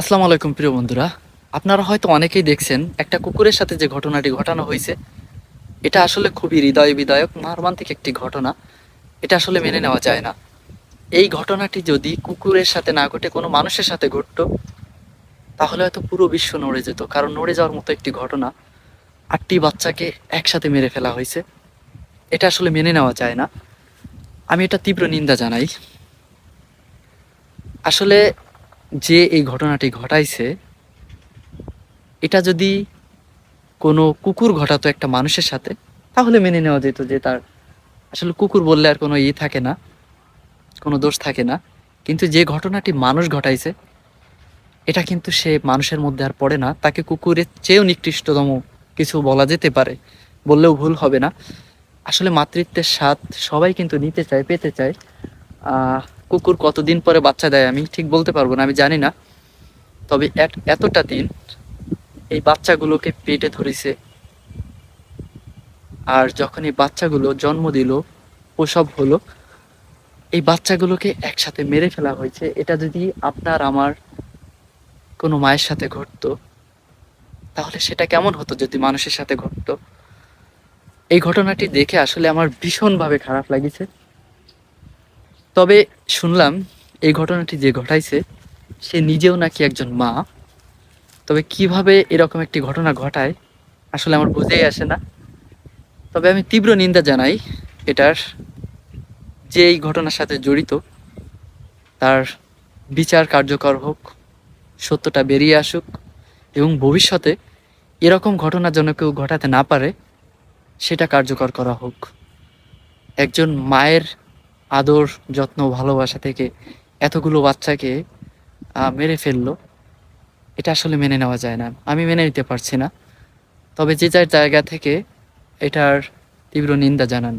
আসসালামু আলাইকুম প্রিয় বন্ধুরা। আপনারা হয়তো অনেকেই দেখছেন একটা কুকুরের সাথে যে ঘটনাটি ঘটানো হয়েছে, এটা আসলে খুবই হৃদয় বিদায়ক মর্মান্তিক একটি ঘটনা। এটা আসলে মেনে নেওয়া যায় না। এই ঘটনাটি যদি কুকুরের সাথে না ঘটে, কোনো মানুষের সাথে ঘটতো, তাহলে হয়তো পুরো বিশ্ব নড়ে যেত, কারণ নড়ে যাওয়ার মতো একটি ঘটনা আটটি বাচ্চাকে একসাথে মেরে ফেলা হয়েছে। এটা আসলে মেনে নেওয়া যায় না। আমি এটা তীব্র নিন্দা জানাই। আসলে যে এই ঘটনাটি ঘটাইছে, এটা যদি কোনো কুকুর ঘটাতো একটা মানুষের সাথে, তাহলে মেনে নেওয়া যেত যে তার আসলে কুকুর বললে আর কোনো ই থাকে না, কোনো দোষ থাকে না। কিন্তু যে ঘটনাটি মানুষ ঘটাইছে, এটা কিন্তু সে মানুষের মধ্যে আর পড়ে না। তাকে কুকুরের চেয়েও নিকৃষ্টতম কিছু বলা যেতে পারে, বললেও ভুল হবে না। আসলে মাতৃত্বের স্বাদ সবাই কিন্তু নিতে চায়, পেতে চায়। কুকুর কতদিন পরে বাচ্চা দেয় আমি ঠিক বলতে পারব না, আমি জানি না। তবে এতটা দিন এই বাচ্চাগুলোকে পেটে ধরেছে। আর যখন এই বাচ্চাগুলো জন্ম দিল প্রসব হলো, এই বাচ্চাগুলোকে একসাথে মেরে ফেলা হয়েছে। এটা যদি আপনার আমার কোনো মায়ের সাথে ঘটতো, তাহলে সেটা কেমন হতো যদি মানুষের সাথে ঘটতো? এই ঘটনাটি দেখে আসলে আমার ভীষণভাবে খারাপ লাগিছে। তবে শুনলাম এই ঘটনাটি যে ঘটাইছে, সে নিজেও নাকি একজন মা। তবে কীভাবে এরকম একটি ঘটনা ঘটায়, আসলে আমার বুঝেই আসে না। তবে আমি তীব্র নিন্দা জানাই এটার, যে এই ঘটনার সাথে জড়িত। তার বিচার কার্যকর হোক, সত্যটা বেরিয়ে আসুক, এবং ভবিষ্যতে এরকম ঘটনা যেন কেউ ঘটাতে না পারে, সেটা কার্যকর করা হোক। একজন মায়ের আদর, যত্ন, ভালোবাসা থেকে এতগুলো বাচ্চাকে মেরে ফেলল। এটা আসলে মেনে নেওয়া যায় না। আমি মেনে নিতে পারছি না। তবে যে যার জায়গা থেকে এটার তীব্র নিন্দা জানান।